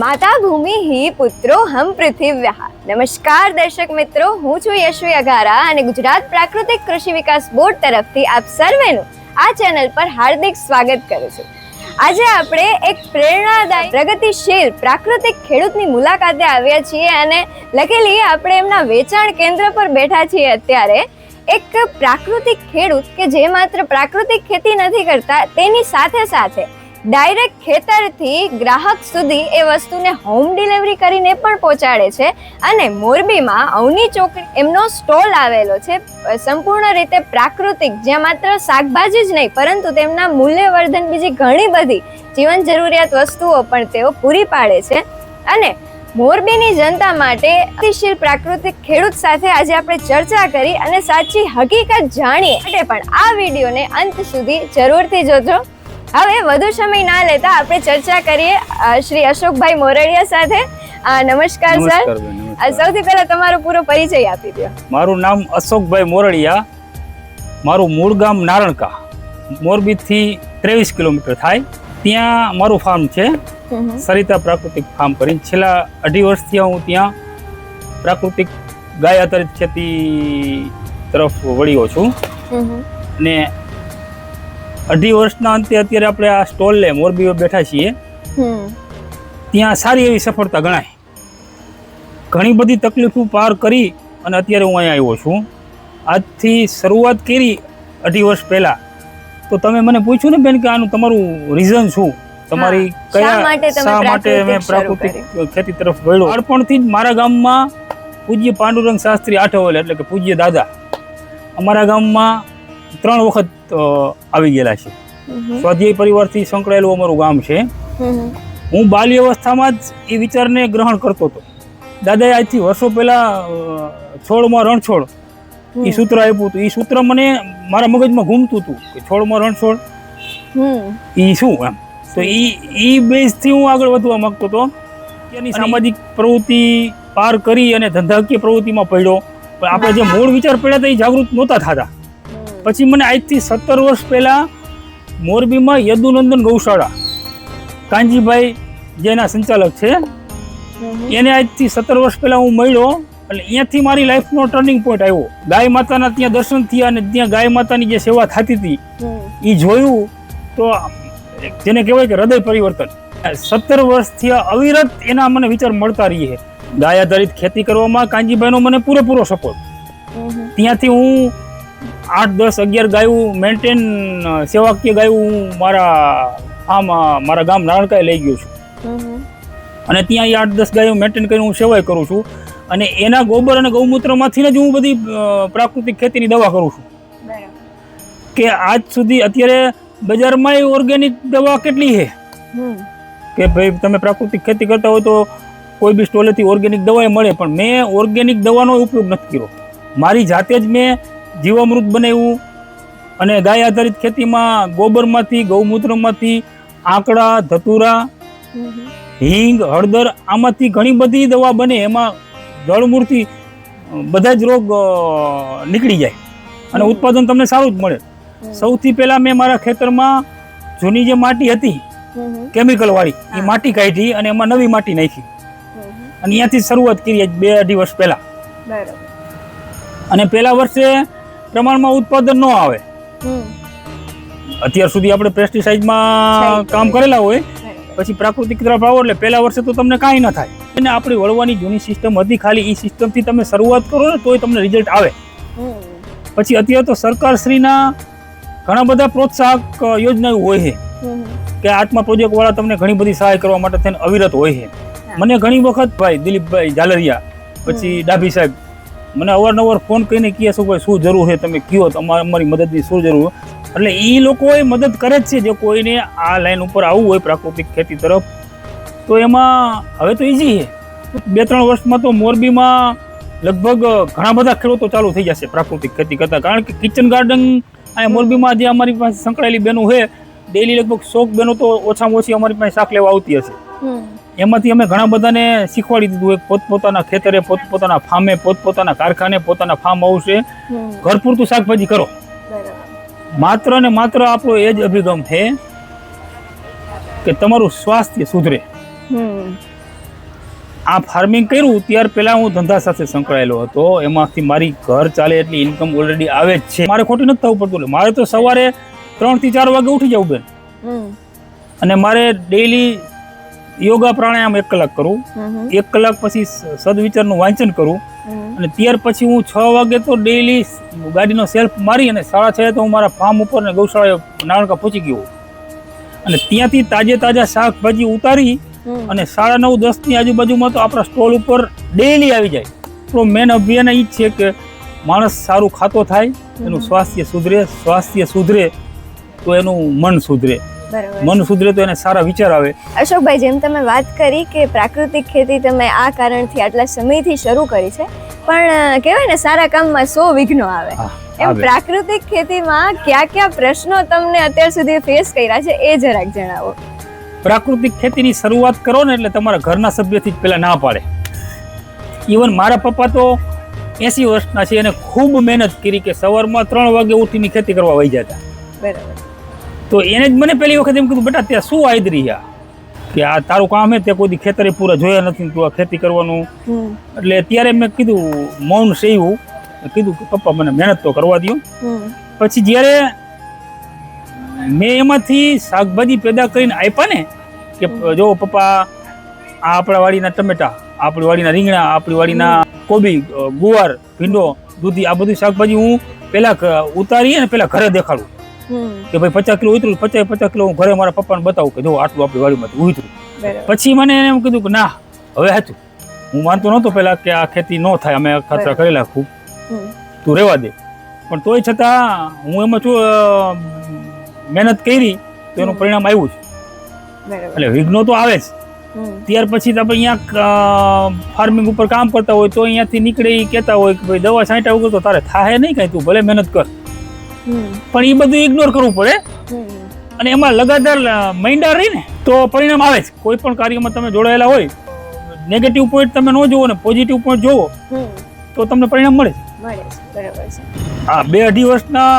માતા ભૂમિ હી પુત્રો હમ પૃથિવ્યા. નમસ્કાર દર્શક મિત્રો, હું છું યશવી અઘારા અને ગુજરાત પ્રાકૃતિક કૃષિ વિકાસ બોર્ડ તરફથી આપ સર્વેનું આ ચેનલ પર હાર્દિક સ્વાગત કરું છું. આજે આપણે એક પ્રેરણાદાયી, પ્રગતિશીલ, પ્રાકૃતિક ખેડૂતની મુલાકાતે આવ્યા છીએ અને લખેલી આપણે એમના વેચાણ કેન્દ્ર પર બેઠા છીએ અત્યારે. એક પ્રાકૃતિક ખેડૂત કે જે માત્ર પ્રાકૃતિક ખેતી નથી કરતા, તેની સાથે સાથે ડાયરેક્ટ ખેતરથી ગ્રાહક સુધી એ વસ્તુને હોમ ડિલિવરી કરીને પણ પહોંચાડે છે અને મોરબીમાં અવની ચોકડી એમનો સ્ટોલ આવેલો છે. સંપૂર્ણ રીતે પ્રાકૃતિક, જ્યાં માત્ર શાકભાજી જ નહીં, પરંતુ તેમના મૂલ્યવર્ધન બીજી ઘણી બધી જીવન જરૂરિયાત વસ્તુઓ પણ તેઓ પૂરી પાડે છે. અને મોરબીની જનતા માટે અતિશીલ પ્રાકૃતિક ખેડૂત સાથે આજે આપણે ચર્ચા કરી અને સાચી હકીકત જાણીએ. માટે પણ આ વિડીયોને અંત સુધી જરૂરથી જોજો. હવે વધુ સમય ના લેતા આપણે ચર્ચા કરીએ શ્રી અશોકભાઈ મોરડિયા સાથે. નમસ્કાર સર. સૌથી પહેલા તમારો પૂરો પરિચય આપી દો. મારું નામ અશોકભાઈ મોરડિયા. મારું મૂળ ગામ નારણકા. મોરબીથી ત્રેવીસ કિલોમીટર થાય. ત્યાં મારું ફાર્મ છે. સરિતા પ્રાકૃતિક ફાર્મ કરીને છેલ્લા અઢી વર્ષથી હું ત્યાં પ્રાકૃતિક ગાય આધારિત ખેતી તરફ વળ્યો છું. અને અઢી વર્ષના અંતે અત્યારે આપણે આ સ્ટોલ લે મોરબી બેઠા છીએ. ત્યાં સારી એવી સફળતા ગણાય. ઘણી બધી તકલીફો પાર કરી અને અત્યારે હું અહીંયા આવ્યો છું. આજથી શરૂઆત કરી અઢી વર્ષ પહેલા. તો તમે મને પૂછ્યું ને બેન કે આનું તમારું રીઝન શું? તમારી કયા શા માટે મેં પ્રાકૃતિક ખેતી તરફ વળ્યો? બાળપણથી જ મારા ગામમાં પૂજ્ય પાંડુરંગ શાસ્ત્રી આઠવલ એટલે કે પૂજ્ય દાદા. અમારા ગામમાં ત્રણ વખત અ, આવી ગયેલા છે. સ્વાધ્યાય પરિવારથી સંકળાયેલું અમારું ગામ છે. હું બાલ્ય અવસ્થામાં જ એ વિચારને ગ્રહણ કરતો હતો. દાદાએ આજથી વર્ષો પહેલા છોડમાં રણછોડ એ સૂત્ર આપ્યું હતું. એ સૂત્ર મને મારા મગજમાં ઘૂમતું હતું કે છોડમાં રણછોડ એ શું એમ? તો એ એ બેઝથી હું આગળ વધવા માંગતો હતો. એની સામાજિક પ્રવૃત્તિ પાર કરી અને ધંધાકીય પ્રવૃત્તિમાં પડ્યો. પણ આપણે જે મૂળ વિચાર પડ્યા હતા એ જાગૃત નહોતા થતા. પછી મને આજથી સત્તર વર્ષ પહેલા મોરબીમાં યદુનંદન ગૌશાળા કાંજીભાઈ જેના સંચાલક છે એને આજથી સત્તર વર્ષ પહેલા હું મળ્યો એટલે અહીંયાથી મારી લાઈફનો ટર્નિંગ પોઈન્ટ આવ્યો. ગાય માતાના ત્યાં દર્શન થયા અને ત્યાં ગાય માતાની જે સેવા થતી હતી એ જોયું તો જેને કહેવાય કે હૃદય પરિવર્તન. સત્તર વર્ષથી અવિરત એના મને વિચાર મળતા રહીએ. ગાય આધારિત ખેતી કરવામાં કાંજીભાઈનો મને પૂરેપૂરો સપોર્ટ ત્યાંથી હું આઠ દસ અગિયાર ગાયું મેન્ટેન સેવાકીય ગાયું હું મારા આમ મારા ગામ નારણકાએ લઈ ગયો છું. અને ત્યાં એ આઠ દસ ગાયો મેન્ટેન કરીને હું સેવાય કરું છું. અને એના ગોબર અને ગૌમૂત્રમાંથી જ હું બધી પ્રાકૃતિક ખેતીની દવા કરું છું. કે આજ સુધી અત્યારે બજારમાં ઓર્ગેનિક દવા કેટલી છે? કે ભાઈ તમે પ્રાકૃતિક ખેતી કરતા હોય તો કોઈ બી સ્ટોલેથી ઓર્ગેનિક દવા મળે પણ મેં ઓર્ગેનિક દવાનો ઉપયોગ નથી કર્યો. મારી જાતે જ મેં જીવામૃત બનાવ્યું અને ગાય આધારિત ખેતીમાં ગોબરમાંથી ગૌમૂત્રમાંથી આંકડા ધતુરા હિંગ હળદર આમાંથી ઘણી બધી દવા બને. એમાં જળમૂળથી બધા જ રોગ નીકળી જાય અને ઉત્પાદન તમને સારું જ મળે. સૌથી પહેલાં મેં મારા ખેતરમાં જૂની જે માટી હતી કેમિકલવાળી એ માટી કાઢી અને એમાં નવી માટી નાખી. અને અહીંયાથી શરૂઆત કરી બે અઢી વર્ષ પહેલાં અને પહેલા વર્ષે પ્રમાણમાં ઉત્પાદન ન આવે. અત્યાર સુધી આપણે પેસ્ટિસાઇડમાં કામ કરેલા હોય પછી પ્રાકૃતિક તરફ આવો એટલે પહેલા વર્ષે તો તમને કાંઈ ન થાય. અને આપણી વળવાની જૂની સિસ્ટમ હતી ખાલી એ સિસ્ટમથી તમે શરૂઆત કરો ને તોય તમને રિઝલ્ટ આવે. પછી અત્યારે તો સરકારશ્રીના ઘણા બધા પ્રોત્સાહક યોજનાઓ હોય છે. કે આત્મા પ્રોજેક્ટ વાળા તમને ઘણી બધી સહાય કરવા માટે થઈને અવિરત હોય છે. મને ઘણી વખત ભાઈ દિલીપભાઈ ઝાલરિયા પછી ડાભી સાહેબ મને અવારનવાર ફોન કરીને કહે છે, ભાઈ, શું જરૂર છે? તમે કયો? તમારે અમારી મદદની શું જરૂર એટલે એ લોકોએ મદદ કરે જ છે, જો કોઈને આ લાઈન ઉપર આવવું હોય પ્રાકૃતિક ખેતી તરફ. તો એમાં હવે તો ઈઝી છે. બે ત્રણ વર્ષમાં તો મોરબીમાં લગભગ ઘણા બધા ખેડૂતો ચાલુ થઈ જશે પ્રાકૃતિક ખેતી કરતા. કારણ કે કિચન ગાર્ડન અહીંયા મોરબીમાં જે અમારી પાસે સંકળાયેલી બહેનો છે ડેલી લગભગ સો બહેનો તો ઓછામાં ઓછી અમારી પાસે શાક લેવા આવતી હશે. એમાંથી અમે ઘણા બધાને શીખવાડી દીધું. એક પોતપોતાના ખેતરે પોતપોતાના ફાર્મે પોતપોતાના કારખાને પોતાના ફાર્મ હાઉસે ઘર પૂરતું શાકભાજી કરો. માત્ર ને માત્ર આપણો એ જ અભિગમ છે કે તમારું સ્વાસ્થ્ય સુધરે. આ ફાર્મિંગ કર્યું ત્યાર પહેલાં હું ધંધા સાથે સંકળાયેલો હતો. એમાંથી મારી ઘર ચાલે એટલી ઇન્કમ ઓલરેડી આવે જ છે. મારે ખોટી નથી થવું પડતું મારે તો સવારે ત્રણથી ચાર વાગે ઉઠી જવું બેન. અને મારે ડેઈલી યોગા પ્રાણાયામ એક કલાક કરું એક કલાક પછી સદવિચારનું વાંચન કરું અને ત્યાર પછી હું છ વાગે તો ડેઈલી ગાડીનો સેલ્ફ મારી અને સાડા છ તો હું મારા ફાર્મ ઉપર ને ગૌશાળા નાણકા પહોંચી ગયો. અને ત્યાંથી તાજે તાજા શાકભાજી ઉતારી અને સાડા નવ દસની આજુબાજુમાં તો આપણા સ્ટોલ ઉપર ડેઈલી આવી જાય. તો મેન અભિયાન એ જ છે કે માણસ સારું ખાતો થાય એનું સ્વાસ્થ્ય સુધરે સ્વાસ્થ્ય સુધરે તો એનું મન સુધરે. મન સુધરે તો એને સારા વિચાર આવે. અશોકભાઈ જેમ તમે વાત કરી કે પ્રાકૃતિક ખેતી તમે આ કારણથી આટલા સમયથી શરૂ કરી છે પણ કહેવાય ને સારા કામમાં સો વિઘ્નો આવે. એમ પ્રાકૃતિક ખેતીમાં કયા કયા પ્રશ્નો તમને અત્યાર સુધી ફેસ કર્યા છે એ જરાક જણાવો. પ્રાકૃતિક ખેતીની શરૂઆત કરો ને એટલે તમારા ઘરના સભ્યથી જ પહેલા ના પાડે. ઇવન મારા પપ્પા તો એસી વર્ષના છે એને ખૂબ મહેનત કરી કે સવારમાં ત્રણ વાગે ઉઠીને ખેતી કરવા વહી જતા. બરાબર. તો એને જ મને પહેલી વખત એમ કીધું બેટા ત્યાં શું આદરી આ કે આ તારું કામ હે તે કોઈ ખેતરે પૂરા જોયા નથી તું આ ખેતી કરવાનું. એટલે ત્યારે મેં કીધું મૌન સેવું કીધું કે પપ્પા મને મહેનત તો કરવા દો પછી જ્યારે મેં એમાંથી શાકભાજી પેદા કરીને આપ્યા ને કે જો પપ્પા આ આપણા વાડીના ટમેટા આપણી વાડીના રીંગણા આપણી વાડીના કોબી ગુવાર ભીંડો દૂધી આ બધી શાકભાજી હું પહેલાં ઉતારી અને પહેલાં ઘરે દેખાડું. કે ભાઈ પચાસ કિલો ઉતર્યું પચાસ પચાસ કિલો હું ઘરે મારા પપ્પાને બતાવું કે જો આટલું આપણી વાડીમાંથી ઉતર્યું પછી મને એને એમ કીધું કે ના હવે હાચું. હું માનતો નહોતો પેલા કે આ ખેતી ન થાય અમે ખાતરા. કરેલા ખૂબ તું રહેવા દે. પણ તોય છતાં હું એમાં છું મહેનત કરી તો એનું પરિણામ આવ્યું છે. એટલે વિઘ્નો તો આવે જ. ત્યાર પછી આપણે અહીંયા ફાર્મિંગ ઉપર કામ કરતા હોય તો અહીંયાથી નીકળે એ કહેતા હોય કે ભાઈ દવા છાંટ્યા વગર તો તારે થાય નહીં કાંઈ તું ભલે મહેનત કર. પણ એ બધું ઇગ્નોર કરવું પડે. અને એમાં લગાતાર મૈંડા રહી ને તો પરિણામ આવે છે કોઈ પણ કાર્યમાં તમે જોડાયેલા હોય નેગેટિવ પોઈન્ટ તમે ન જુઓ ને પોઝિટિવ પોઈન્ટ જોવો તો તમને પરિણામ મળે. છે. હા બે અઢી વર્ષના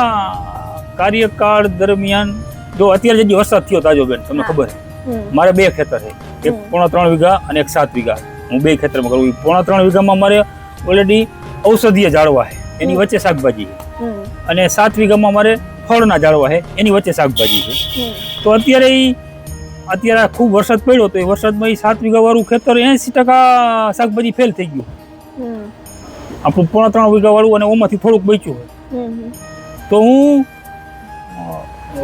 કાર્યકાળ દરમિયાન જો અત્યારે જે વરસાદ થયો તાજો બેન તમને ખબર? છે મારે બે ખેતર છે. એક પોણા ત્રણ વીઘા અને એક સાત વીઘા. હું બે ખેતરમાં કરું પોણા ત્રણ વીઘામાં મારે ઓલરેડી ઔષધીય ઝાડવા છે. એની વચ્ચે શાકભાજી છે. અને સાત વીઘામાં મારે ફળના ઝાડવા છે એની વચ્ચે શાકભાજી છે. તો અત્યારે એ અત્યારે ખૂબ વરસાદ પડ્યો તો એ વરસાદમાં એ સાત વીઘાવાળું ખેતર એંસી ટકા શાકભાજી ફેલ થઈ ગયું. આપણું પોણા ત્રણ વીઘાવાળું અને ઓમાંથી થોડુંક બચ્યું હોય. તો હું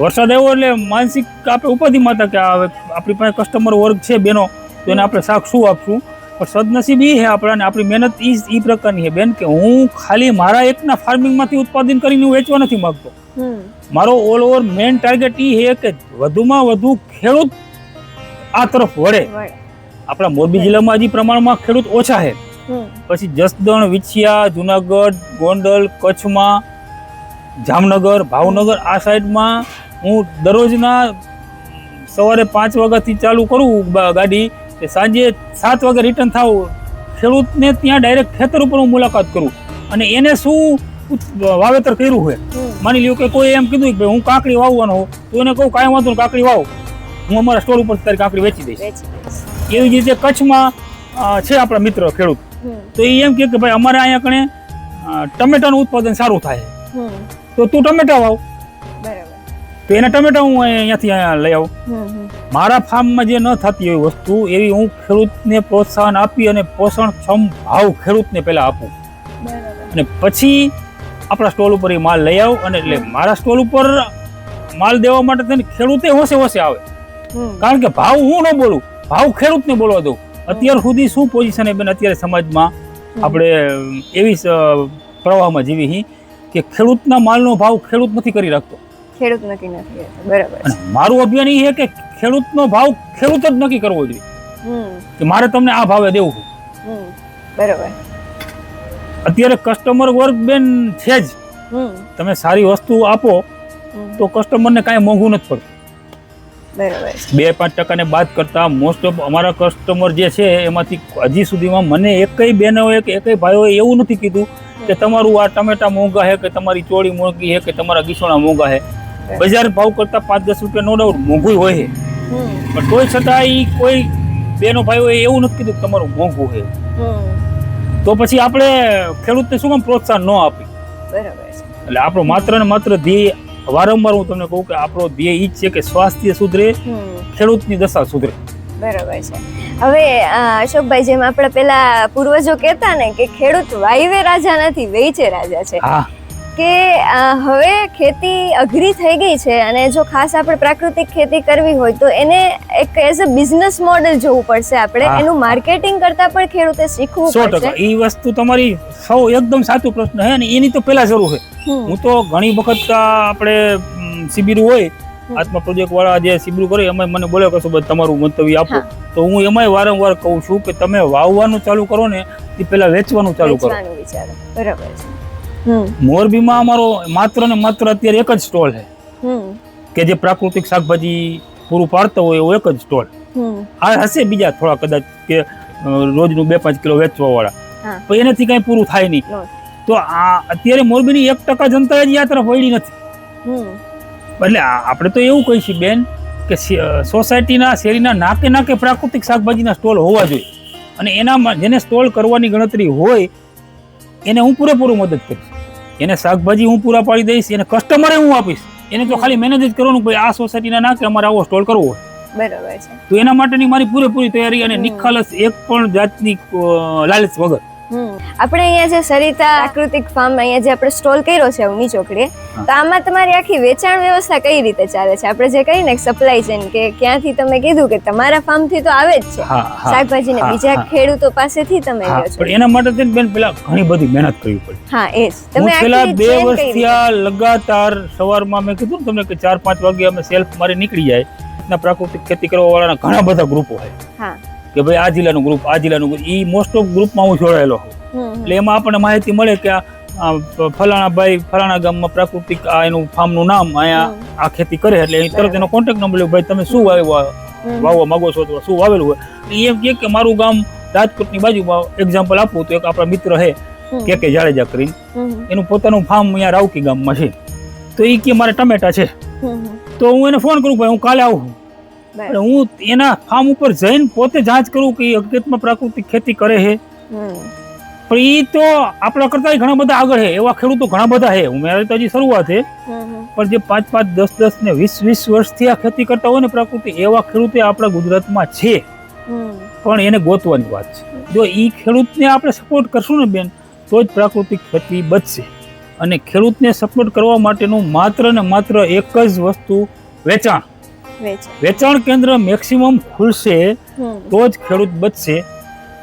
વરસાદ આવ્યો એટલે માનસિક આપણે ઉપાધિ માતા કે આ હવે આપણી પાસે કસ્ટમર વર્ગ છે બેનો તો એને આપણે શાક શું આપશું? પણ સદનસીબ એ છે આપણાને આપણી મહેનત એ એ પ્રકારની છે બેન કે હું ખાલી મારા એકના ફાર્મિંગમાંથી ઉત્પાદન કરીને હું વેચવા નથી માગતો. મારો ઓલ ઓવર મેઇન ટાર્ગેટ એ છે કે વધુમાં વધુ ખેડૂત આ તરફ વળે. આપણા મોરબી જિલ્લામાં હજી પ્રમાણમાં ખેડૂત ઓછા છે પછી જસદણ વિછિયા જુનાગઢ ગોંડલ કચ્છમાં જામનગર ભાવનગર આ સાઈડમાં હું દરરોજના સવારે પાંચ વાગ્યાથી ચાલુ કરું ગાડી. તે સાંજે સાત વાગે રિટર્ન થાવ ખેડૂતને ત્યાં ડાયરેક્ટ ખેતર ઉપર હું મુલાકાત કરું. અને એને શું વાવેતર કર્યું હોય માની લ્યો કે કોઈ એમ કીધું કે ભાઈ હું કાકડી વાવવાનો હોઉં તો એને કહું કાંઈ વાંધો કાકડી વાવ. હું અમારા સ્ટોર ઉપર તારી કાકડી વેચી દઈશ. એવી જ રીતે કચ્છમાં છે આપણા મિત્ર ખેડૂત. તો એ એમ કે ભાઈ અમારે અહીંયા કણે ટમેટાનું ઉત્પાદન સારું થાય. તો તું ટમેટા વાવ. તો એના ટમેટા હું અહીંયાથી અહીંયા લઈ આવું. મારા ફાર્મમાં જે ન થતી હોય વસ્તુ એવી હું ખેડૂતને પ્રોત્સાહન આપી અને પોષણક્ષમ ભાવ ખેડૂતને પહેલાં આપું. અને પછી આપણા સ્ટોલ ઉપર એ માલ લઈ આવું અને એટલે મારા સ્ટોલ ઉપર માલ દેવા માટે થઈને ખેડૂતે હોશે હોશે આવે. કારણ કે ભાવ હું ન બોલું ભાવ ખેડૂતને બોલવા દઉં. અત્યાર સુધી શું પોઝિશન એ બેન? અત્યારે સમાજમાં આપણે એવી પ્રવાહમાં જીવી હી કે ખેડૂતના માલનો ભાવ ખેડૂત નથી કરી રાખતો. ખેડૂત નક્કી નથી બરાબર. અને મારું અભિયાન એ છે કે ખેડૂતનો ભાવ ખેડૂત જ નક્કી કરવો જોઈએ. કે મારે તમને આ ભાવે દેવું છે. બરાબર. અત્યારે કસ્ટમર વર્ગ બેન છે જ. તમે સારી વસ્તુ આપો તો કસ્ટમરને કાંઈ મોંઘું નથી પડતું. બે પાંચ ટકાને બાદ કરતા મોસ્ટ ઓફ અમારા કસ્ટમર જે છે એમાંથી હજી સુધીમાં મને એકય બહેનોએ કે એકય ભાઈઓએ એવું નથી કીધું કે તમારું આ ટમેટા મોંઘા છે કે તમારી ચોળી મોંઘી છે કે તમારા ગીસોણા મોંઘા છે. બજાર ભાવ કરતા પાંચ દસ રૂપિયા નો ડાઉટ મોંઘું હોય છે પણ તોય છતાં એ કોઈ બેનો ભાઈ હોય એવું નથી કીધું કે તમારું મોંઘું છે તો પછી આપણે ખેડૂતને શું કામ પ્રોત્સાહન ન આપી? બરાબર એટલે આપણો માત્ર ને માત્ર ધ્યેય વારંવાર હું તમને કહું કે આપણો ધ્યેય ઈ જ છે કે સ્વાસ્થ્ય સુધરે ખેડૂતની દશા સુધરે. બરાબર છે. હવે અશોકભાઈ જેમ આપણે પેલા પૂર્વજો કહેતા ને કે ખેડૂત વાયવે રાજા નથી વેચે રાજા છે. હા. કે હવે ખેતી અઘરી થઈ ગઈ છે અને જો ખાસ આપણે પ્રાકૃતિક ખેતી કરવી હોય તો એને એક એઝ અ બિઝનેસ મોડેલ જોવું પડશે આપણે. એનું માર્કેટિંગ કરતા પણ ખેડૂતે શીખવું પડશે. એ વસ્તુ તમારી સૌ એકદમ સાચો પ્રશ્ન છે અને એની તો પહેલા જરૂર છે હું તો ઘણી વખત આપણે શિબિર હોય આત્મા પ્રોજેક્ટ વાળા જે શિબિર કરે એમાં મને બોલે કશું ભાઈ તમારું મંતવ્ય આપો. તો હું એમાંય વારંવાર કહું છું કે તમે વાવવાનું ચાલુ કરો ને એ પહેલા વેચવાનું ચાલુ કરો. બરાબર છે. મોરબીમાં અમારો માત્ર ને માત્ર અત્યારે એક જ સ્ટોલ છે. કે જે પ્રાકૃતિક શાકભાજી પૂરું પાડતો હોય એવો એક જ સ્ટોલ. આ હશે બીજા થોડા કદાચ કે રોજનું બે પાંચ કિલો વેચવા વાળા. પણ એનાથી કઈ પૂરું થાય નહીં. તો આ અત્યારે મોરબીની એક ટકા જનતા જ યાત્રા વળી નથી. એટલે આપણે તો એવું કહીશું બેન કે સોસાયટીના શેરીના નાકે નાકે પ્રાકૃતિક શાકભાજીના સ્ટોલ હોવા જોઈએ. અને એનામાં જેને સ્ટોલ કરવાની ગણતરી હોય એને હું પૂરેપૂરું મદદ કરીશ. એને શાકભાજી હું પૂરા પાડી દઈશ એને કસ્ટમરે હું આપીશ. એને તો ખાલી મેનેજ જ કરવાનું કે ભાઈ આ સોસાયટીના નાકે અમારે આવો સ્ટોલ કરવો હોય. બરાબર છે. તો એના માટેની મારી પૂરેપૂરી તૈયારી અને નિખાલસ એક પણ જાતની લાલચ વગર. આપણે અહીંયા જે સરિતા પ્રાકૃતિક ફાર્મ અહીંયા જે આપણે સ્ટોલ કર્યો છે ઉની ચોકડીએ તો આમાં તમારી આખી વેચાણ વ્યવસ્થા કઈ રીતે ચાલે છે? આપણે જે કહીએ ને સપ્લાય ચેન કે ક્યાંથી તમે કીધું કે તમારા ફાર્મથી તો આવે જ છે. શાકભાજી ને બીજા ખેડૂતો પાસેથી તમે લ્યો છો. પણ એના માટે બેન પેલા ઘણી બધી મહેનત કરવી પડી. હા એ જ. તમે પેલા બે વર્ષથી આ લગાતાર સવારમાં મેં કીધું તમને કે ચાર પાંચ વાગે અમે સેલ્ફ મારી નીકળી જાય. ના પ્રાકૃતિક ખેતી કરવા વાળાના ઘણા બધા ગ્રુપો હોય. હા. કે ભાઈ આ જિલ્લાનું ગ્રુપ આ જિલ્લાનું ગ્રુપ એ મોસ્ટ ઓફ ગ્રુપમાં હું જોડાયેલો છું. એટલે એમાં આપણને માહિતી મળે કે આ ફલાણા ભાઈ ફલાણા ગામમાં પ્રાકૃતિક આ એનું ફાર્મનું નામ અહીંયા આ ખેતી કરે એટલે તરત એનો કોન્ટેક્ટ નંબર લ્યો ભાઈ તમે શું વાવ્યા. વાવવા માંગો છો અથવા શું વાવેલું હોય? એમ કે મારું ગામ રાજકોટની બાજુમાં એક્ઝામ્પલ આપું તો એક આપણા મિત્ર હે કે કે જાડેજા કરીને. એનું પોતાનું ફાર્મ અહીંયા રાવકી ગામમાં છે. તો એ કે મારે ટમેટા છે. તો હું એને ફોન કરું ભાઈ હું કાલે આવું. એટલે હું એના ફાર્મ ઉપર જઈને પોતે જાંચ કરું કે હકીકતમાં પ્રાકૃતિક ખેતી કરે છે પણ એ તો આપણા કરતા ઘણા બધા આગળ છે એવા ખેડૂતો ઘણા બધા છે હું મારી તો હજી શરૂઆત છે. પણ જે પાંચ પાંચ દસ દસ ને વીસ વીસ વર્ષથી આ ખેતી કરતા હોય ને પ્રાકૃતિક એવા ખેડૂતો આપણા ગુજરાતમાં છે. પણ એને ગોતવાની વાત છે. જો એ ખેડૂતને આપણે સપોર્ટ કરશું ને બેન તો જ પ્રાકૃતિક ખેતી બચશે. અને ખેડૂતને સપોર્ટ કરવા માટેનું માત્ર ને માત્ર એક જ વસ્તુ વેચાણ. વેચાણ. કેન્દ્ર મેક્સિમમ ખુલશે તો જ ખેડૂત બચશે.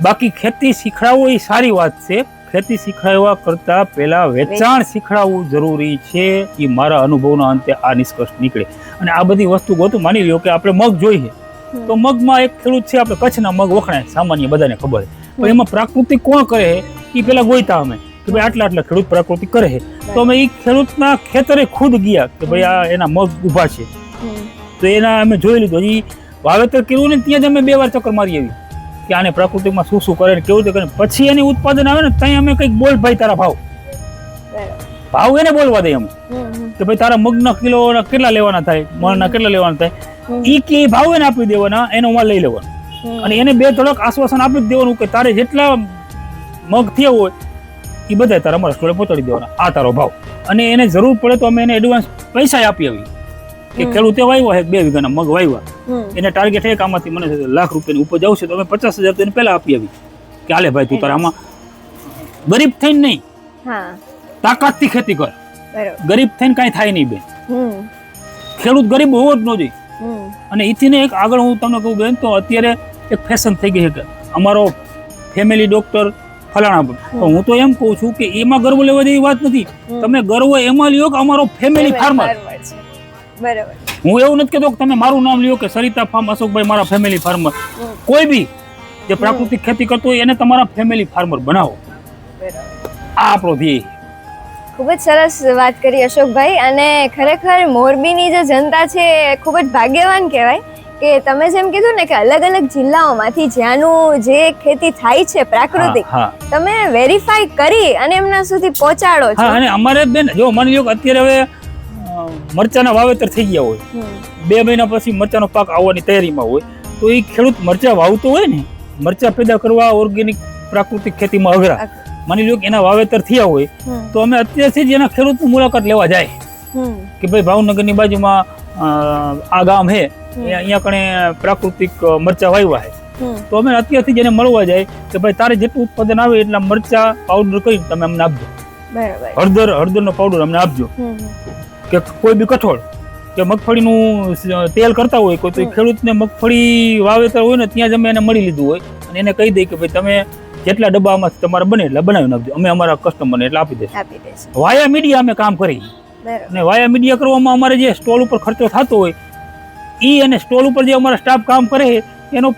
બાકી ખેતી શીખડાવવો એ સારી વાત છે. ખેતી શીખડાવવા કરતા પહેલા વેચાણ શીખડાવવું જરૂરી છે એ મારા અનુભવના અંતે આ નિષ્કર્ષ નીકળે. અને આ બધી વસ્તુ ગોતું માની લ્યો કે આપણે મગ જોઈએ. તો મગમાં એક ખેડૂત છે આપણે કચ્છના મગ વખણાય સામાન્ય બધાને ખબર છે. પણ એમાં પ્રાકૃતિક કોણ કરે એ પેલા ગોઈતા અમે. કે ભાઈ આટલા આટલા ખેડૂત પ્રાકૃતિક કરે તો અમે એ ખેડૂતના ખેતરે ખુદ ગયા કે ભાઈ આ એના મગ ઊભા છે. તો એના અમે જોઈ લીધું. હજી વાવેતર કર્યું ને ત્યાં જ અમે બે વાર ચક્કર મારી આવી. કે આને પ્રકૃતિમાં શું શું કરે ને કેવું કરે પછી એની ઉત્પાદન આવે ને ત્યાં અમે કંઈક બોલ ભાઈ તારા ભાવ. ભાવ એને બોલવા દઈએ અમે હમ, હમ. કે ભાઈ તારા મગના કિલો કેટલા લેવાના થાય મણના કેટલા લેવાના થાય. એ કે ભાવ એને આપી દેવાના એનો માલ લઈ લેવાનો. અને એને બે ધડક આશ્વાસન આપી જ દેવાનું કે તારે જેટલા મગ થયા હોય એ બધા તારા અમારા સ્ટોરે પહોંચાડી દેવાના. આ તારો ભાવ. અને એને જરૂર પડે તો અમે એને એડવાન્સ પૈસા આપી આવી કે. ખેડૂતે વાવ્યા છે બે વીઘાના મગ વાવ્યા. એને ટાર્ગેટ એક આમાંથી મને લાખ રૂપિયાની ઉપજ આવશે તો અમે પચાસ હજાર તો એને પહેલા આપી આવી. કે હાલે ભાઈ તું તારે આમાં ગરીબ થઈને નહીં. તાકાતથી ખેતી કર. ગરીબ થઈને કાંઈ થાય નહીં બેન. ખેડૂત ગરીબ હોવો જ ન જોઈએ. અને એથી ને એક આગળ હું તમને કહું બેન તો અત્યારે એક ફેશન થઈ ગઈ છે કે અમારો ફેમિલી ડોક્ટર ફલાણા પણ હું તો એમ કહું છું કે એમાં ગર્વ લેવા જેવી વાત નથી. તમે ગર્વ એમાં લ્યો કે અમારો ફેમિલી ફાર્મર છે. બરોબર. હું એવું નથી કહેતો કે તમે મારું નામ લ્યો કે સરિતા ફાર્મ અશોકભાઈ મારા ફેમિલી ફાર્મર કોઈ બી જે પ્રાકૃતિક ખેતી કરતો હોય એને તમારા ફેમિલી ફાર્મર બનાવો. આ આપણો ધ્યેય. ખૂબ જ સરસ વાત કરી અશોકભાઈ અને ખરેખર મોરબીની જે જનતા છે ખૂબ જ ભાગ્યવાન કહેવાય કે તમે જેમ કીધું ને કે અલગ અલગ જિલ્લાઓમાંથી જ્યાંનું જે ખેતી થાય છે પ્રાકૃતિક તમે વેરીફાઈ કરી અને એમના સુધી પહોંચાડો છો. અને અમારે બેન જો માની અત્યારે હવે મરચાના વાવેતર થઈ ગયા હોય. બે મહિના પછી મરચાનો પાક આવવાની તૈયારીમાં હોય તો એ ખેડૂત મરચા વાવતો હોય ને મરચા પેદા કરવા ઓર્ગેનિક પ્રાકૃતિક ખેતીમાં અઘરા. માની લ્યો કે એના વાવેતર થયા હોય તો અમે અત્યારથી જ એના ખેડૂતની મુલાકાત લેવા જાય. કે ભાઈ ભાવનગરની બાજુમાં આ ગામ હે. અહીંયા કણે પ્રાકૃતિક મરચા વાવ્યા હે. તો અમે અત્યારથી જ એને મળવા જાય કે ભાઈ તારે જેટલું ઉત્પાદન આવે એટલા મરચા પાવડર કરી તમે અમને આપજો. હળદર હળદર હળદરનો પાવડર અમને આપજો. કે કોઈ બી કઠોળ કે મગફળીનું તેલ કરતા હોય કોઈ તો એ ખેડૂતને મગફળી વાવેતર હોય ને ત્યાં જ અમે એને મળી લીધું હોય. અને એને કહી દઈએ કે ભાઈ તમે જેટલા ડબ્બામાંથી તમારે બને એટલા બનાવી નાખજો. અમે અમારા કસ્ટમરને એટલે આપી દઈશું. વાયા મીડિયા અમે કામ કરી. અને વાયા મીડિયા કરવામાં અમારે જે સ્ટોલ ઉપર ખર્ચો થતો હોય એ અને સ્ટોલ ઉપર જે અમારા સ્ટાફ કામ કરે એનો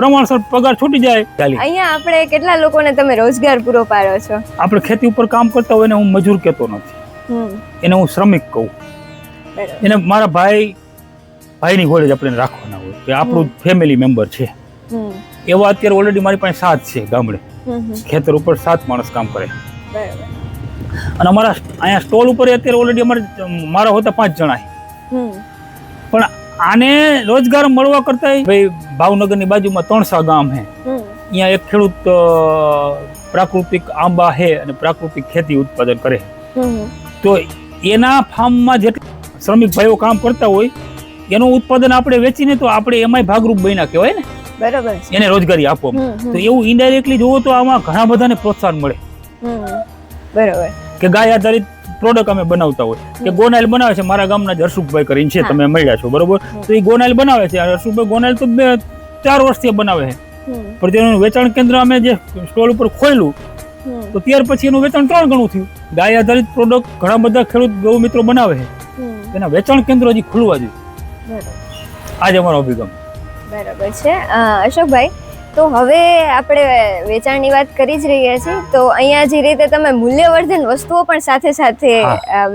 પ્રમાણસર પગાર છૂટી જાય. ચાલી અહીંયા આપણે કેટલા લોકોને તમે રોજગાર પૂરો પાડો છો? આપણે ખેતી ઉપર કામ કરતા હોય ને હું મજૂર કહેતો નથી. એને હું શ્રમિક કહું. એને મારા ભાઈ ભાઈની ઘોડે જ આપણે રાખવાના હોય કે આપણું ફેમિલી મેમ્બર છે. એવા અત્યારે ઓલરેડી મારી પાસે સાત છે ગામડે. ખેતર ઉપર સાત માણસ કામ કરે. અને અમારા અહીંયા સ્ટોલ ઉપર અત્યારે ઓલરેડી અમારે મારા હોતા પાંચ જણા. પણ આને રોજગાર મળવા કરતા ભાઈ ભાવનગરની બાજુમાં ત્રણસા ગામ હે. અહીંયા એક ખેડૂત પ્રાકૃતિક આંબા હે અને પ્રાકૃતિક ખેતી ઉત્પાદન કરે. તો એના ફાર્મમાં જેટલા શ્રમિક ભાઈઓ કામ કરતા હોય એનું ઉત્પાદન આપણે વેચીને તો આપણે એમાંય ભાગરૂપ બન્યા કહેવાય ને? બરાબર. એને રોજગારી આપવામાં. તો એવું ઇનડાયરેક્ટલી જોવો તો આમાં ઘણા બધાને પ્રોત્સાહન મળે. બરાબર. કે ગાય આધારિત પ્રોડક્ટ અમે બનાવતા હોય. કે ગોનાઇલ બનાવે છે મારા ગામના જ હર્ષુખભાઈ કરીને છે તમે મળ્યા છો બરોબર? તો એ ગોનાઇલ બનાવે છે અને હર્ષુખભાઈ ગોનાઇલ તો બે ચાર વર્ષથી બનાવે છે. પણ તેનું વેચાણ કેન્દ્ર અમે જે સ્ટોલ ઉપર ખોલ્યું તો ત્યાર પછી એનું વેચાણ ત્રણ ગણું થયું. ગાય આધારિત પ્રોડક્ટ ઘણા બધા ખેડૂત ગૌ મિત્રો બનાવે છે. એના વેચાણ કેન્દ્રો હજી ખુલવા જોઈએ. આજે અમારો અભિગમ. બરાબર છે. અશોકભાઈ તો હવે આપણે વેચાણની વાત કરી જ રહ્યા છીએ. તો અહીંયા જે રીતે તમે મૂલ્યવર્ધન વસ્તુઓ પણ સાથે સાથે.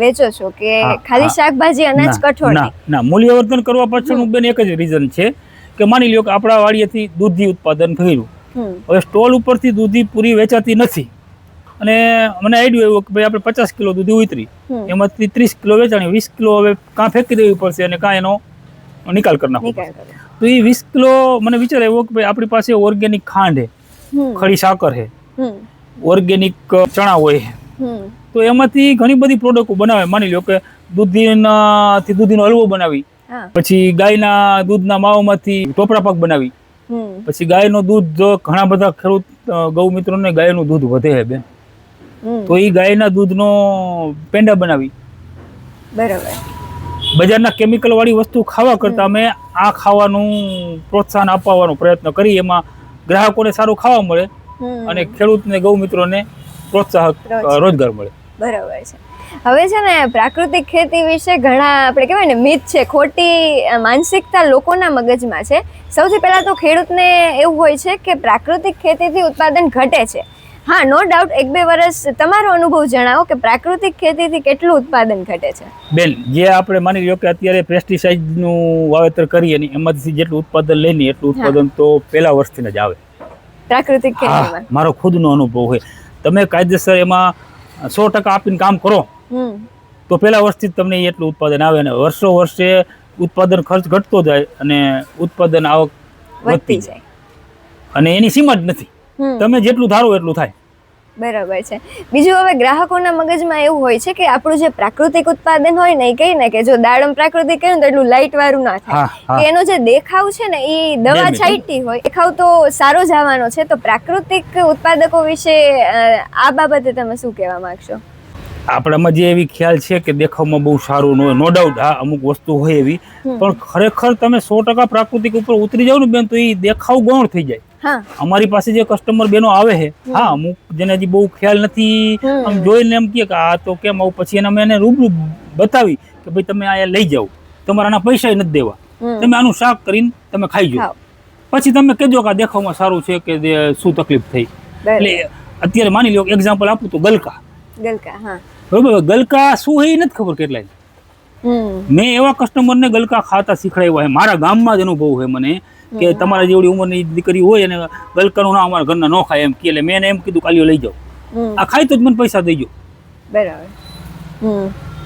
વેચો છો કે ખાલી શાકભાજી અનાજ કઠોળ ના ના. મૂલ્યવર્ધન કરવા પાછળનું બેન એક જ રીઝન છે કે માની લ્યો કે આપણા વાડીએથી દૂધી ઉત્પાદન કર્યું. હવે સ્ટોલ ઉપરથી દૂધી પૂરી વેચાતી નથી. અને મને આઈડિયો એવો કે ભાઈ આપણે પચાસ કિલો દૂધ ઉતરી. એમાંથી ત્રીસ કિલો વેચાણી વીસ કિલો હવે કાં ફેંકી દેવી પડશે અને કાં એનો નિકાલ કરી નાખવો તો એ વીસ કિલો મને વિચાર આવ્યો કે ભાઈ આપણી પાસે ઓર્ગેનિક ખાંડ હે ખડી સાકર હે. ઓર્ગેનિક ચણા હોય તો એમાંથી ઘણી બધી પ્રોડક્ટો બનાવે. માની લો કે દૂધીનાથી દૂધીનો હલવો બનાવી. પછી ગાયના દૂધના માવામાંથી ટોપરા પાક બનાવી. પછી ગાયનું દૂધ ઘણા બધા ખેડૂત ગૌ મિત્રોને ગાયનું દૂધ વધે છે બેન. તો એ ગાયના દૂધનો પેંડા બનાવી. બરાબર. બજારના કેમિકલ વાળી વસ્તુ ખાવા કરતા અમે આ ખાવાનું પ્રોત્સાહન અપાવવાનો પ્રયત્ન કરી. એમાં ગ્રાહકોને સારું ખાવા મળે અને ખેડૂતને ગૌ મિત્રોને પ્રોત્સાહક. રોજગાર મળે. બરાબર છે. હવે છે ને પ્રાકૃતિક ખેતી વિશે ઘણા આપણે કહેવાય ને મિથ છે. ખોટી માનસિકતા લોકોના મગજમાં છે. સૌથી પહેલા તો ખેડૂતને એવું હોય છે કે પ્રાકૃતિક ખેતીથી ઉત્પાદન ઘટે છે. હા નો ડાઉટ એક બે વર્ષ તમારો અનુભવ જણાવો કે પ્રાકૃતિક ખેતીથી કેટલું ઉત્પાદન ઘટે છે? બેન જે આપણે માની લો કે અત્યારે પેસ્ટિસાઇડનું વાવેતર કરીએ ને એમાંથી જેટલું ઉત્પાદન લઈને એટલું ઉત્પાદન તો પહેલા વર્ષથી જ આવે. પ્રાકૃતિક ખેતીમાં. મારો ખુદનો અનુભવ હોય. તમે કાયદેસર એમાં સો ટકા આપીને કામ કરો. તો પહેલા વર્ષથી તમને એટલું ઉત્પાદન આવે અને વર્ષો વર્ષે ઉત્પાદન ખર્ચ ઘટતો જાય અને ઉત્પાદન આવક વધતી જાય. અને એની સીમા જ નથી. તમે જેટલું ધારો એટલું થાય. બરાબર છે. બીજું હવે ગ્રાહકોના મગજમાં એવું હોય છે કે આપણું જે પ્રાકૃતિક ઉત્પાદન હોય ને એ કહી ને કે જો દાડમ પ્રાકૃતિક કહ્યું તો એટલું લાઇટ વાળું ના થાય. એનો જે દેખાવ છે ને એ દવા છાંટતી છાંટી હોય દેખાવ તો સારો જ આવવાનો છે. તો પ્રાકૃતિક ઉત્પાદકો વિશે આ બાબતે તમે શું કહેવા માંગશો? આપણામાં જે એવી ખ્યાલ છે કે દેખાવમાં બહુ સારું ન હોય નો ડાઉટ હા અમુક વસ્તુ હોય એવી. પણ ખરેખર તમે સો ટકા પ્રાકૃતિક ઉપર ઉતરી જાવ ને બેન તો એ દેખાવ ગૌણ થઈ જાય. અમારી પાસે જે કસ્ટમર બેનો આવે છે હા અમુક જેને હજી બહુ ખ્યાલ નથી આમ જોઈને એમ કે આ તો કેમ આવું? પછી એને એને રૂબરૂ બતાવી કે ભાઈ તમે આ લઈ જાઓ. તમારાના પૈસા નથી દેવા. તમે આનું શાક કરીને તમે ખાઈ જાઓ. પછી તમે કહેજો કે આ દેખાવમાં સારું છે કે શું તકલીફ થઈ. એટલે અત્યારે માની લો એક્ઝામ્પલ આપું તો ગલકા. ગલકા હા. બરોબર ગલકા શું હોય એ નથી ખબર કેટલાય. મેં એવા કસ્ટમરને ગલકા ખાતા શીખડાવ્યા છે. મારા ગામમાં જ અનુભવ છે મને કે તમારા જેવડી ઉંમરની દીકરી હોય અને ગલકાનું ના અમારા ઘરના ન ખાય એમ કે એટલે મેં એમ કીધું કાલીઓ લઈ જાઓ. આ ખાય તો જ મને પૈસા દઈજો બરાબર.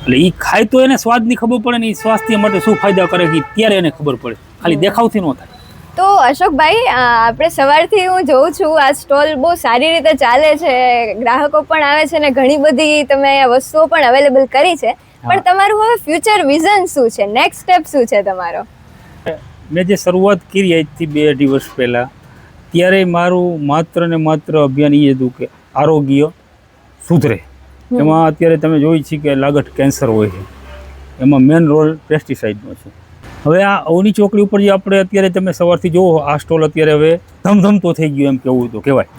એટલે એ ખાય તો એને સ્વાદની ખબર પડે ને એ સ્વાસ્થ્ય માટે શું ફાયદા કરે કે ત્યારે એને ખબર પડે. ખાલી દેખાવથી ન થાય. તો અશોકભાઈ આપણે સવારથી હું જોઉં છું આ સ્ટોલ બહુ સારી રીતે ચાલે છે ગ્રાહકો પણ આવે છે ને ઘણી બધી તમે વસ્તુઓ પણ અવેલેબલ કરી છે. પણ તમારું હવે ફ્યુચર વિઝન શું છે? નેક્સ્ટ સ્ટેપ શું છે તમારો? મેં જે શરૂઆત કરી આજથી બે અઢી વર્ષ પહેલાં ત્યારે મારું માત્ર ને માત્ર અભિયાન એ હતું કે આરોગ્ય સુધરે. એમાં અત્યારે તમે જોઈ છે કે લાગટ કેન્સર હોય છે. એમાં મેન રોલ પેસ્ટિસાઇડનો છે. હવે આ અવની ચોકડી ઉપર જે આપણે અત્યારે તમે સવારથી જુઓ આ સ્ટોલ અત્યારે હવે ધમધમતો થઈ ગયો એમ કેવું તો કહેવાય.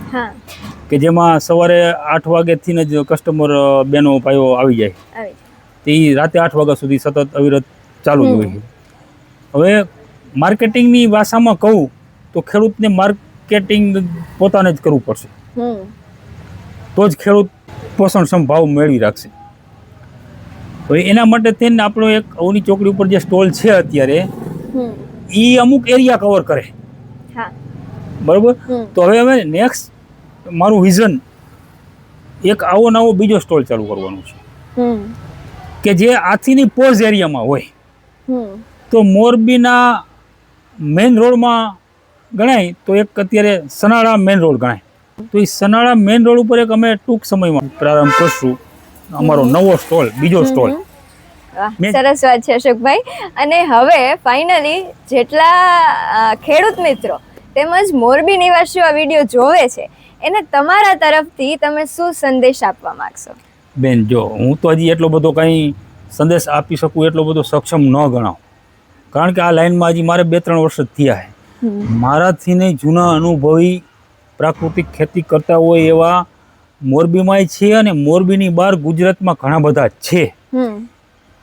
કે જેમાં સવારે આઠ વાગ્યાથી જ કસ્ટમર બેનો ભાઈઓ આવી જાય. તે રાતે આઠ વાગ્યા સુધી સતત અવિરત ચાલુ જ હોય. છે હવે માર્કેટિંગની ભાષામાં કહું તો ખેડૂતને માર્કેટિંગ પોતાને જ કરવું પડશે. તો જ ખેડૂત પોષણક્ષમ ભાવ મેળવી રાખશે. હવે એના માટે થઈને આપણો એક અવની ચોકડી ઉપર જે સ્ટોલ છે અત્યારે એ અમુક એરિયા કવર કરે. હા. બરાબર? તો હવે હવે નેક્સ્ટ મારું વિઝન એક આવો નવો બીજો સ્ટોલ ચાલુ કરવાનો છે. કે જે આથીની પોઝ એરિયામાં હોય. તો મોરબીના મેઇન રોડમાં ગણાય તો એક અત્યારે સનાળા મેઇન રોડ ગણાય. તો એ સનાળા મેઇન રોડ ઉપર એક અમે ટૂંક સમયમાં પ્રારંભ કરશું. અમારો નવો સ્ટોલ બીજો સ્ટોલ. સરસ વાત છે અશોકભાઈ. અને હવે ફાઇનલી જેટલા ખેડૂત મિત્રો તેમજ મોરબી નિવાસીઓ આ વીડિયો જોવે છે એને તમારા તરફથી તમે શું સંદેશ આપવા માંગશો? બેન જો હું તો હજી એટલો બધો કંઈ સંદેશ આપી શકું એટલો બધો સક્ષમ ન ગણાવ કારણ કે આ લાઈનમાં હજી મારે બે ત્રણ વર્ષ જ થયા છે. મારાથી નહીં જૂના અનુભવી પ્રાકૃતિક ખેતી કરતા હોય એવા મોરબીમાંય છે અને મોરબીની બહાર ગુજરાતમાં ઘણા બધા છે.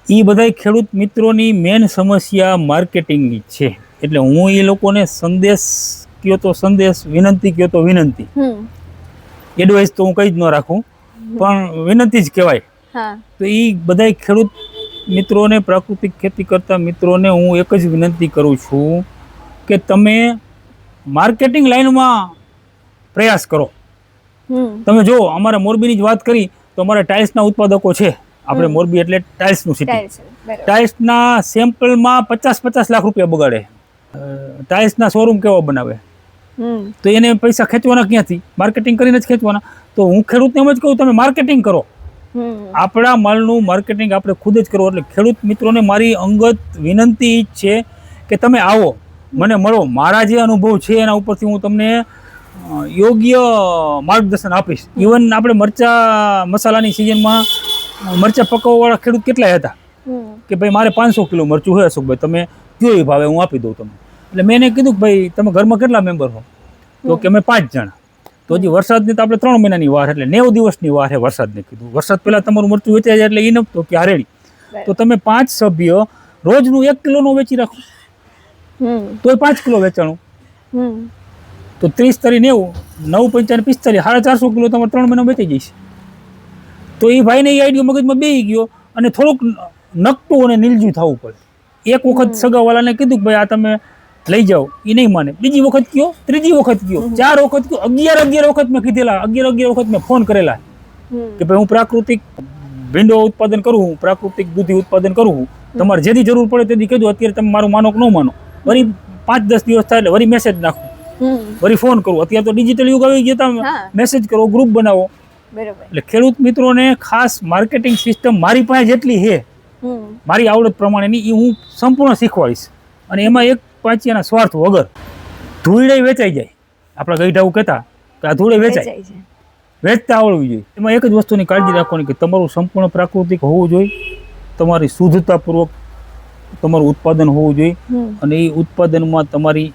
એ બધાય ખેડૂત મિત્રોની મેન સમસ્યા માર્કેટિંગની છે. એટલે હું એ લોકોને સંદેશ કયો તો સંદેશ વિનંતી કયો તો વિનંતી. એડવાઇસ તો હું કંઈ જ ન રાખું. પણ વિનંતી જ કહેવાય. તો એ બધાય ખેડૂત મિત્રોને પ્રાકૃતિક ખેતી કરતા મિત્રોને હું એક જ વિનંતી કરું છું કે તમે માર્કેટિંગ લાઈનમાં પ્રયાસ કરો. તમે જો અમારે મોરબીની જ વાત કરી તો અમારે ટાઇલ્સના ઉત્પાદકો છે. આપણે મોરબી એટલે ટાઇલ્સનું સિટી ટાઇલ્સના સેમ્પલમાં પચાસ પચાસ લાખ રૂપિયા બગાડે. ટાઇલ્સના શોરૂમ કેવા બનાવે? તો એને પૈસા ખેંચવાના ક્યાંથી? માર્કેટિંગ કરીને જ ખેંચવાના. તો હું ખેડૂતને એમ જ કહું તમે માર્કેટિંગ કરો. આપણા માલનું માર્કેટિંગ આપણે ખુદ જ કરવું એટલે ખેડૂત મિત્રોને મારી અંગત વિનંતી છે કે તમે આવો મને મળો. મારા જે અનુભવ છે એના ઉપરથી હું તમને યોગ્ય માર્ગદર્શન આપીશ. ઇવન આપણે મરચા મસાલાની સિઝનમાં મરચા પકવવાવાળા ખેડૂત કેટલાય હતા? કે ભાઈ મારે પાંચસો કિલો મરચું હોય અશોકભાઈ તમે કયો ભાવે હું આપી દઉં તમને. એટલે મેં એને કીધું કે ભાઈ તમે ઘરમાં કેટલા મેમ્બર હો? તો કે અમે પાંચ જણા. તો હજી વરસાદની તો આપણે ત્રણ મહિનાની વાર એટલે નેવું દિવસની વાર છે વરસાદને કીધું. વરસાદ પહેલાં તમારું મરચું વેચાઈ જાય એટલે એ નપતો કે હારેડી. તો તમે પાંચ સભ્ય રોજનું એક કિલોનું વેચી રાખો. તોય પાંચ કિલો વેચાણું. તો ત્રીસ તરી નેવું નવ પંચાને પિસ્તાલીસ સાડા ચારસો કિલો તમારે ત્રણ મહિનામાં વેચાઈ જઈશ. તો એ ભાઈને એ આઈડિયો મગજમાં બેસી ગયો અને થોડુંક નકટું અને નીલજું થવું પડે. એક વખત સગાવાલાને કીધું કે ભાઈ આ તમે લઈ જાઓ એ નહીં માને. બીજી વખત કયો ત્રીજી વખત કયો ચાર વખત કયો અગિયાર અગિયાર વખત મેં કીધેલા અગિયાર અગિયાર વખત મેં ફોન કરેલા. કે ભાઈ હું પ્રાકૃતિક ભીંડો ઉત્પાદન કરું હું પ્રાકૃતિક દૂધી ઉત્પાદન કરું હું તમારે જેથી જરૂર પડે તેથી કહેજો અત્યારે તમે મારું માનો કે ન માનો. વળી પાંચ દસ દિવસ થાય એટલે વળી મેસેજ નાખો. વળી ફોન કરો. અત્યારે તો ડિજિટલ યુગ આવી ગયો તમે મેસેજ કરો ગ્રુપ બનાવો. બરાબર. એટલે ખેડૂત મિત્રોને ખાસ માર્કેટિંગ સિસ્ટમ મારી પાસે જેટલી છે મારી આવડત પ્રમાણેની એ હું સંપૂર્ણ શીખવાડીશ. અને એમાં એક પાંચીના સ્વાર્થ વગર ધૂળે વેચાઈ જાય. આપણા ગઈઢા એવું કહેતા કે આ ધૂળે વેચાય. વેચતા આવડવું જોઈએ. એમાં એક જ વસ્તુની કાળજી રાખવાની કે તમારું સંપૂર્ણ પ્રાકૃતિક હોવું જોઈએ. તમારી શુદ્ધતાપૂર્વક તમારું ઉત્પાદન હોવું જોઈએ. અને એ ઉત્પાદનમાં તમારી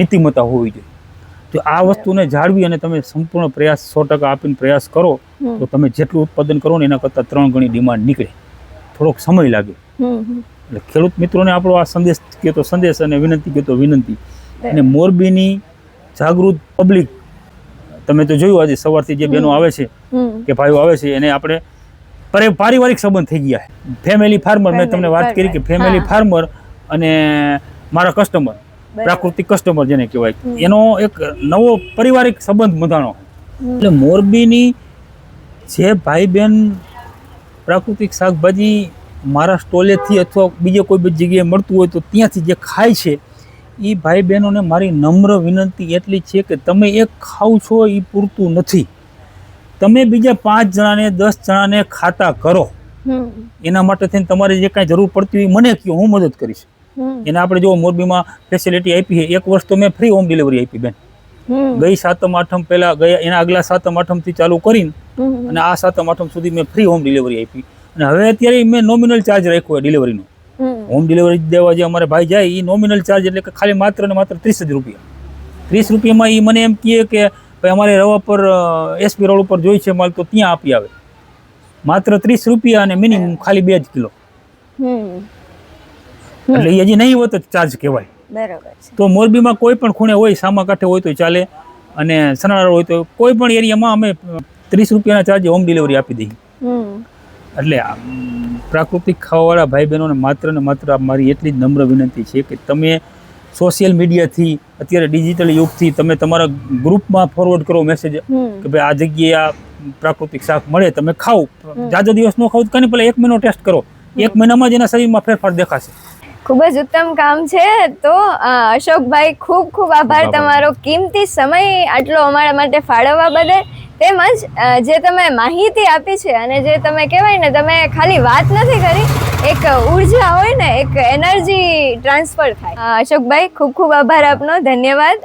નીતિમત્તા હોવી જોઈએ. તો આ વસ્તુને જાળવી અને તમે સંપૂર્ણ પ્રયાસ સો ટકા આપીને પ્રયાસ કરો તો તમે જેટલું ઉત્પાદન કરો ને એના કરતાં ત્રણ ગણી ડિમાન્ડ નીકળે. થોડોક સમય લાગે. એટલે ખેડૂત મિત્રોને આપણો આ સંદેશ કહે તો સંદેશ અને વિનંતી કહે તો વિનંતી. અને મોરબીની જાગૃત પબ્લિક તમે તો જોયું આજે સવારથી જે બહેનો આવે છે કે ભાઈઓ આવે છે એને આપણે પરે પારિવારિક સંબંધ થઈ ગયા ફેમિલી ફાર્મર મેં તમને વાત કરી કે ફેમિલી ફાર્મર અને મારા કસ્ટમર. પ્રાકૃતિક કસ્ટમર જેને કહેવાય. એનો એક નવો પારિવારિક સંબંધ બંધાણો એટલે મોરબીની જે ભાઈ બહેન પ્રાકૃતિક શાકભાજી મારા સ્ટોલેથી અથવા બીજે કોઈ બી જગ્યાએ મળતું હોય તો ત્યાંથી જે ખાય છે એ ભાઈ બહેનોને મારી નમ્ર વિનંતી એટલી છે કે તમે એક ખાવ છો એ પૂરતું નથી. તમે બીજા પાંચ જણાને દસ જણાને ખાતા કરો. એના માટે થઈને તમારે જે કાંઈ જરૂર પડતી હોય મને કહો હું મદદ કરીશ. એને આપણે જો મોરબીમાં ફેસિલિટી આપી છે એક વર્ષ તો મેં ફ્રી હોમ ડિલિવરી આપી બેન. ગઈ સાતમ આઠમ પહેલા ગયા એના આગલા સાતમ આઠમથી ચાલુ કરીને અને આ સાતમ આઠમ સુધી મેં ફ્રી હોમ ડિલિવરી આપી. અને હવે અત્યારે મેં નોમિનલ ચાર્જ રાખ્યો ડિલિવરીનો હમ. હોમ ડિલિવરી દેવા જે અમારે ભાઈ જાય એ નોમિનલ ચાર્જ એટલે કે ખાલી માત્ર ને માત્ર ત્રીસ જ રૂપિયા. ત્રીસ રૂપિયામાં એ મને એમ કહે કે ભાઈ અમારે રવા પર એસપી રોડ ઉપર જોઈ છે માલ તો ત્યાં આપી આવે. માત્ર ત્રીસ રૂપિયા અને મિનિમમ ખાલી બે જ કિલો. એટલે એ હજી નહીં હોય તો ચાર્જ કહેવાય. બરાબર તો મોરબીમાં કોઈ પણ ખૂણે હોય સામા કાંઠે હોય તો ચાલે. અને સનાળા હોય તો કોઈ પણ એરિયામાં અમે ત્રીસ રૂપિયાના ચાર્જે હોમ ડિલિવરી આપી દઈએ. એટલે પ્રાકૃતિક ખાવાવાળા ભાઈ બહેનોને માત્ર ને માત્ર મારી એટલી જ નમ્ર વિનંતી છે કે તમે સોશિયલ મીડિયાથી અત્યારે ડિજિટલ યુગથી તમે તમારા ગ્રુપમાં ફોરવર્ડ કરો મેસેજ કે ભાઈ આ જગ્યાએ આ પ્રાકૃતિક શાક મળે તમે ખાઓ. જાજો દિવસ ન ખાવ તો કાંઈ પહેલા એક મહિનો ટેસ્ટ કરો. એક મહિનામાં જ એના શરીરમાં ફેરફાર દેખાશે. ખૂબ જ ઉત્તમ કામ છે. તો અશોકભાઈ ખૂબ ખૂબ આભાર. તમારો. કિંમતી સમય આટલો અમારા માટે ફાળવવા બદલ. તેમજ જે તમે માહિતી આપી છે અને જે તમે કહેવાય ને તમે ખાલી વાત નથી કરી એક ઊર્જા હોય ને એક એનર્જી ટ્રાન્સફર થાય. અશોકભાઈ ખૂબ ખૂબ આભાર આપનો. ધન્યવાદ.